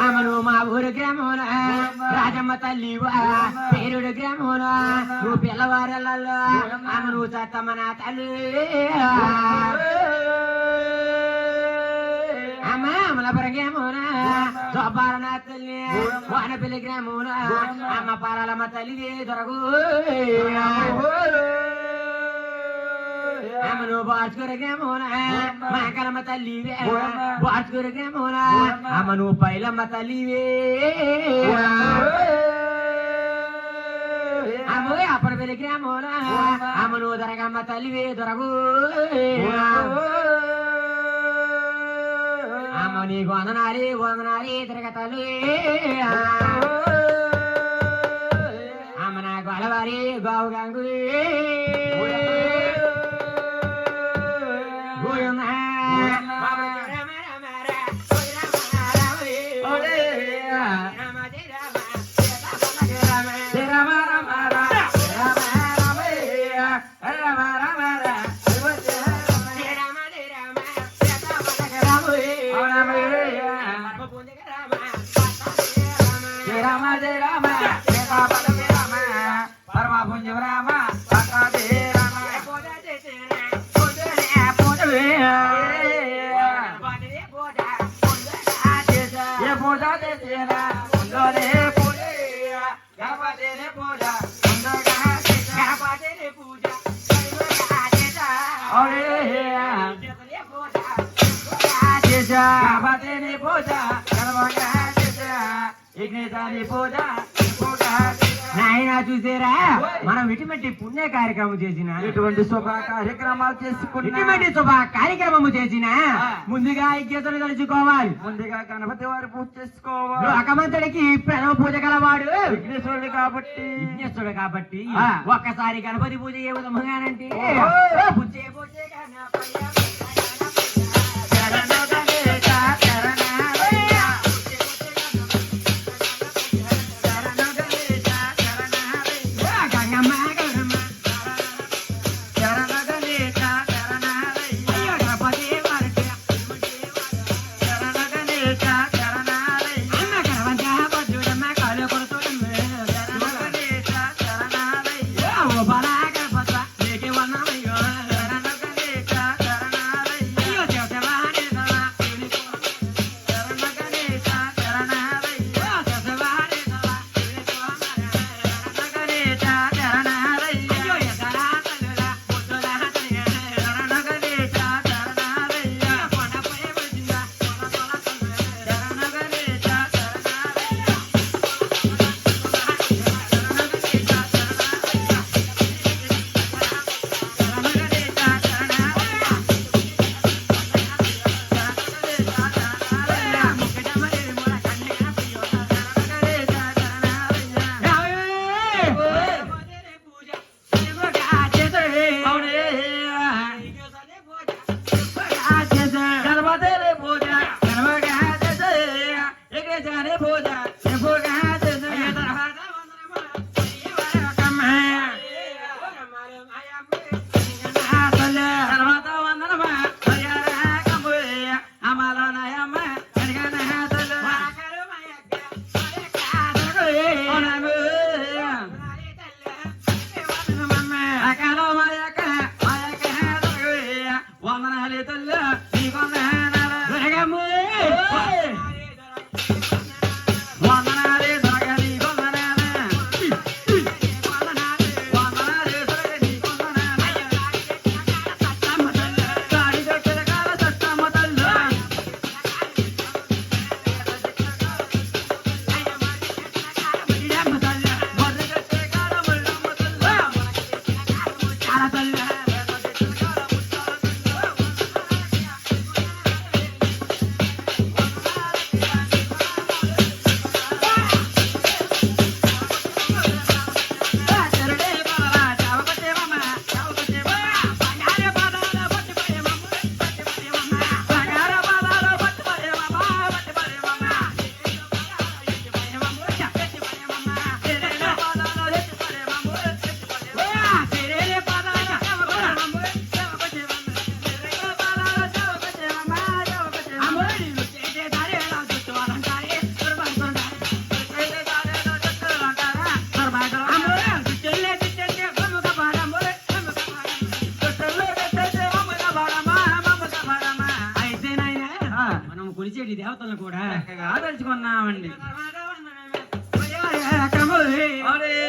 ఆమెను మా ఊరు గ్రామమున రాజమ్మ తల్లి పేరుడు గ్రామమున నువ్వు పిల్లవారెళ్ళల్లో ఆమె నువ్వు చత్తమ్మ నా తల్లి అమ్మ అమలపురం గ్రామమున జోపాల నా తల్లి వానపల్లి గ్రామమున అమ్మ పాలమ్మ తల్లి దొరకు. అమ్మను బాచుకుర గ్రామమున మాకలమ్మ తల్లివే బాచుకుర గ్రామమున అమ్మను పైలమ్మ తల్లివే అమ్మో అప్పడపల్లి గ్రామమున అమ్మను దొరగమ్మ తల్లివే దొరకు అమ్మ నీకు వందనాలి వందనాలి తిరగతలు అమ్మ నాకు అలవారి గోవు గంగు నాయన చూసారా? మనం ఇటువంటి పుణ్య కార్యక్రమం చేసిన ఇటువంటి శుభ కార్యక్రమాలు చేసుకుంటున్నా ఇటువంటి శుభ కార్యక్రమము చేసిన ముందుగా ఐక్యతను తలుచుకోవాలి. ముందుగా గణపతి వారి పూజ చేసుకోవాలి. అకమంతుడికి ప్రణవ పూజ గలవాడు విఘ్నేశ్వరుడు కాబట్టి. విఘ్నేశ్వరుడు కాబట్టి. ఒక్కసారి గణపతి పూజ ఏ విధముగానంటే ఓ. కొలిచేటి దేవతలను కూడా అరే